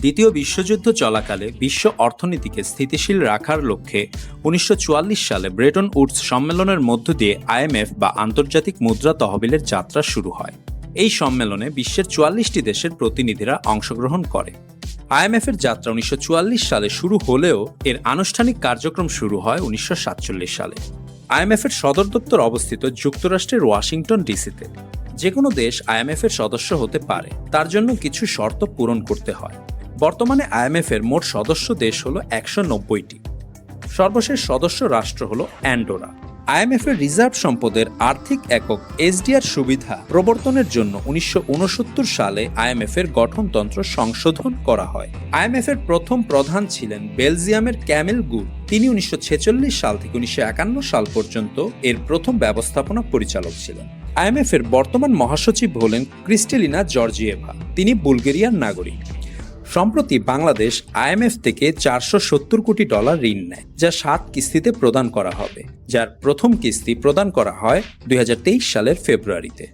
দ্বিতীয় বিশ্বযুদ্ধ চলাকালে বিশ্ব অর্থনীতিকে স্থিতিশীল রাখার লক্ষ্যে উনিশশো চুয়াল্লিশ সালে ব্রেটন উডস সম্মেলনের মধ্য দিয়ে আইএমএফ বা আন্তর্জাতিক মুদ্রা তহবিলের যাত্রা শুরু হয়। এই সম্মেলনে বিশ্বের চুয়াল্লিশটি দেশের প্রতিনিধিরা অংশগ্রহণ করে। আইএমএফ এর যাত্রা উনিশশো চুয়াল্লিশ সালে শুরু হলেও এর আনুষ্ঠানিক কার্যক্রম শুরু হয় উনিশশো সাতচল্লিশ সালে। আইএমএফ এর সদর দপ্তর অবস্থিত যুক্তরাষ্ট্রের ওয়াশিংটন ডিসিতে। যে কোনো দেশ আইএমএফ এর সদস্য হতে পারে, তার জন্য কিছু শর্ত পূরণ করতে হয়। বর্তমানে আইএমএফ এর মোট সদস্য দেশ হলো একশো নব্বইটি। সর্বশেষ সদস্য রাষ্ট্র হলো অ্যান্ডোরা। আইএমএফ এর রিজার্ভ সম্পদের আর্থিক একক এসডিআর সুবিধা প্রবর্তনের জন্য উনিশশো উনসত্তর সালে আইএমএফ এর গঠনতন্ত্র সংশোধন করা হয়। আইএমএফ এর প্রথম প্রধান ছিলেন বেলজিয়ামের ক্যামেল গুড তিনি উনিশশো ছেচল্লিশ সাল থেকে উনিশশো একান্ন সাল পর্যন্ত এর প্রথম ব্যবস্থাপনা পরিচালক ছিলেন। আইএমএফ এর বর্তমান মহাসচিব হলেন ক্রিস্টেলিনা জর্জিয়েভা। তিনি বুলগেরিয়ার নাগরিক। সম্প্রতি বাংলাদেশ আইএমএফ থেকে চারশো সত্তর কোটি ডলার ঋণ নেয়, যা সাত কিস্তিতে প্রদান করা হবে, যার প্রথম কিস্তি প্রদান করা হয় দুই হাজার তেইশ সালের ফেব্রুয়ারিতে।